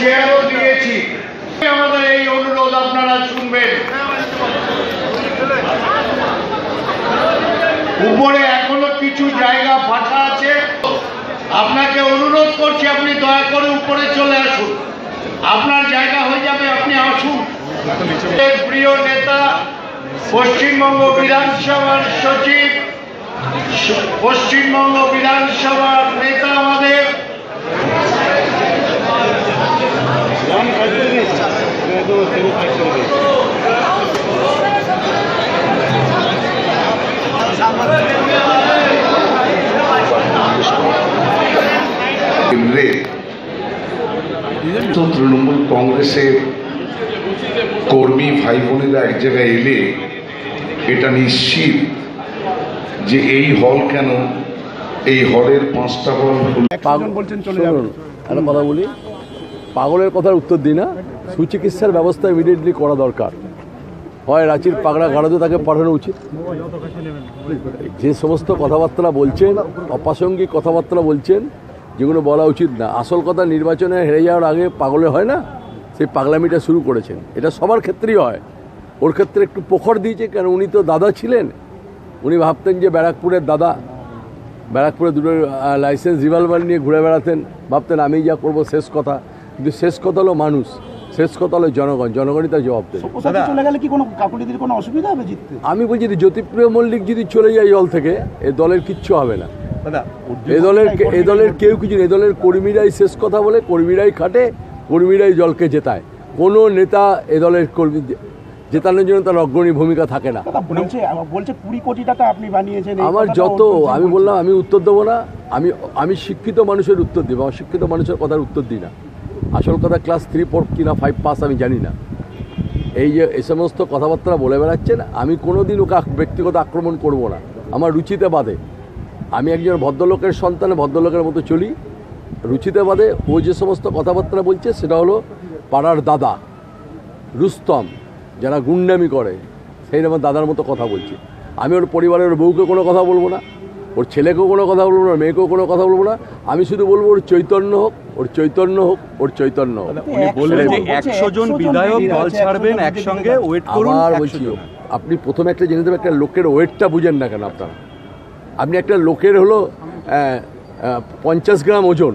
চেয়ারও দিয়েছি। আমাদের এই অনুরোধ আপনারা শুনবেন। উপরে এখনও কিছু জায়গা ফাঁকা আছে। আপনাকে অনুরোধ করছি, আপনি দয়া করে উপরে চলে আসুন। আপনার জায়গা হয়ে যাবে, আপনি আসুন। প্রিয় নেতা, পশ্চিমবঙ্গ বিধানসভার সচিব, পশ্চিমবঙ্গ বিধানসভার নেতা আমাদের। তো তৃণমূল কংগ্রেসের কর্মী ভাই বোনেরা এক জায়গায় এলে এটা নিশ্চিত যে এই হল কেন এই হলের পাঁচটা হল বলছেন চলে যাবেন একটা কথা বলি। পাগলের কথার উত্তর দিই না, সুচিকিৎসার ব্যবস্থা ইমিডিয়েটলি করা দরকার। হয় রাঁচির পাগড়া গাড়াতে তাকে পাঠানো উচিত। যে সমস্ত কথাবার্তা বলছেন, অপ্রাসঙ্গিক কথাবার্তা বলছেন, যেগুলো বলা উচিত না। আসল কথা, নির্বাচনে হেরে যাওয়ার আগে পাগলে হয় না? সেই পাগলামিটা শুরু করেছেন। এটা সবার ক্ষেত্রেই হয়। ওর ক্ষেত্রে একটু পোখর দিয়েছে, কেন উনি তো দাদা ছিলেন? উনি ভাবতেন যে ব্যারাকপুরের দাদা। ব্যারাকপুরে দুটো লাইসেন্স রিভলভার নিয়ে ঘুরে বেড়াতেন। ভাবতেন, আমি যা করব, শেষ কথা। কিন্তু শেষ কথা হলো মানুষ শেষ কথা হলো জনগণ জনগণই তার জবাব দেবে। চলে গেলে কি কোনো কাকুলিদের কোনো অসুবিধা হবে জিততে? আমি বলছি যে জ্যোতিপ্রিয় মল্লিক যদি চলে যায় দল থেকে এ দলের কিচ্ছু হবে না। এ দলের এ দলের কেউ কিছু এ দলের কর্মীরাই শেষ কথা বলে কর্মীরাই খাটে কর্মীরাই দলকে জেতায়। কোনো নেতা এ দলের কর্মী জেতানোর জন্য তার অগ্রণী ভূমিকা থাকে না। বলছে বলছে কুড়ি কোটি টাকা আপনি বানিয়েছেন আমার যত আমি বললাম আমি উত্তর দেবো না আমি আমি শিক্ষিত মানুষের উত্তর দিব অশিক্ষিত মানুষের কথার উত্তর দিই না। আসল কথা ক্লাস থ্রি ফোর কি কিনা ফাইভ পাস আমি জানি না। এই যে এই সমস্ত কথাবার্তা বলে বেড়াচ্ছেন, আমি কোনো দিন ওকে ব্যক্তিগত আক্রমণ করব না। আমার রুচিতে বাদে আমি একজন ভদ্রলোকের সন্তান, ভদ্রলোকের মতো চলি। রুচিতে বাদে ও যে সমস্ত কথাবার্তা বলছে, সেটা হলো পাড়ার দাদা, রুস্তম, যারা গুন্ডামি করে, সেই আমার দাদার মতো কথা বলছে। আমি ওর পরিবারের বউকে কোনো কথা বলব না। ওর ছেলেকেও কোনো কথা বলব না মেয়েকেও কোনো কথা বলব না। আমি শুধু বলব ওর চৈতন্য হোক ওর চৈতন্য হোক ওর চৈতন্য হোক। উনি বললেন যে একশো জন 100 বিধায়ক দল ছাড়বেন একসঙ্গে ওয়েট করুন আর বলছি আপনি প্রথমে একটা জেনে দেবেন একটা লোকের ওয়েটটা বুঝেন না কেন আপনারা। আপনি একটা লোকের হলো পঞ্চাশ গ্রাম ওজন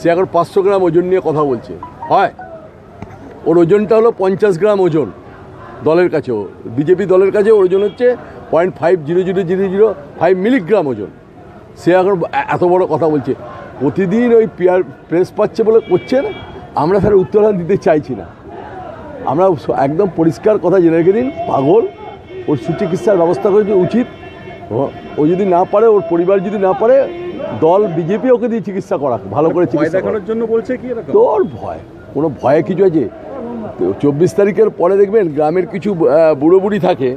সে এখন পাঁচশো গ্রাম ওজন নিয়ে কথা বলছে। হয়? ওর ওজনটা হলো পঞ্চাশ গ্রাম ওজন দলের কাছেও বিজেপি দলের কাছে ওর ওজন হচ্ছে point five zero zero zero zero five milligram ওজন। সে এখন এত বড় কথা বলছে। প্রতিদিন ওই পিয়ার প্রেস পাচ্ছে বলে করছে না? আমরা তার উত্তরায়ণ দিতে চাইছি না। আমরা একদম পরিষ্কার কথা জেনে রেখে দিন পাগল। ওর সুচিকিৎসার ব্যবস্থা করে উচিত ও- ও যদি না পারে ওর পরিবার যদি না পারে দল বিজেপি ওকে দিয়ে চিকিৎসা করা ভালো করে চিকিৎসা করার জন্য বলছে কি তোর ভয় কোনো ভয়ে কিছু আছে? তো চব্বিশ তারিখের পরে দেখবেন গ্রামের কিছু বুড়ো বুড়ি থাকে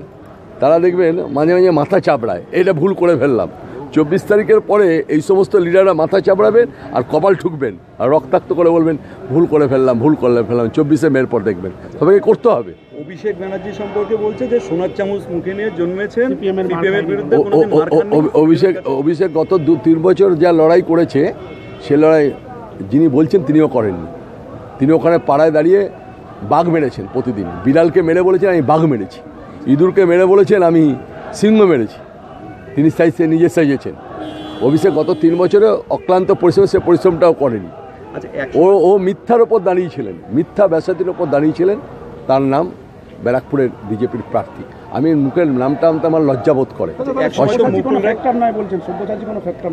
তারা দেখবেন মাঝে মাঝে মাথা চাপড়ায়। এটা ভুল করে ফেললাম। চব্বিশ তারিখের পরে এই সমস্ত লিডাররা মাথা চাপড়াবেন আর কপাল ঠুকবেন আর রক্তাক্ত করে বলবেন ভুল করে ফেললাম ভুল করে ফেললাম। চব্বিশে মেয়ের পর দেখবেন। সবাইকে করতে হবে। অভিষেক ব্যানার্জি সম্পর্কে বলছে যে সোনার চামচ মুখে নিয়ে জন্মেছেন মার মার অভিষেক অভিষেক গত দু তিন বছর যা লড়াই করেছে সে লড়াই যিনি বলছেন তিনিও করেননি। তিনি ওখানে পাড়ায় দাঁড়িয়ে বাঘ মেরেছেন প্রতিদিন। বিড়ালকে মেরে বলেছেন আমি বাঘ মেরেছি। ইঁদুরকে মেরে বলেছেন আমি সিংহ মেরেছি। তিনি সাইজে নিজে সাইজেছেন অভিষেক গত তিন বছরে অক্লান্ত পরিশ্রম সে পরিশ্রমটাও করেনি। আচ্ছা ও ও মিথ্যার ওপর দাঁড়িয়েছিলেন মিথ্যা ব্যাসাতির ওপর দাঁড়িয়েছিলেন তার নাম ব্যারাকপুরের বিজেপির প্রার্থী। আমি মুখের নামটা আনতে আমার লজ্জাবোধ করে। ফ্যাক্টর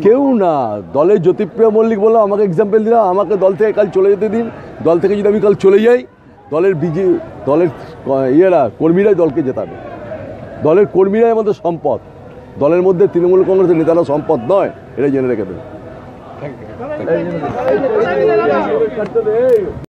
কেউ না। দলের জ্যোতিপ্রিয় মল্লিক বললাম আমাকে এক্সাম্পল দিলাম আমাকে দল থেকে কাল চলে যেতে দিন। দল থেকে যদি আমি কাল চলে যাই দলের বিজে দলের ইয়েরা কর্মীরাই দলকে জেতাবে। দলের কর্মীরাই আমাদের সম্পদ। দলের মধ্যে তৃণমূল কংগ্রেসের নেতারা সম্পদ নয় এটা জেনে রেখে দেবে।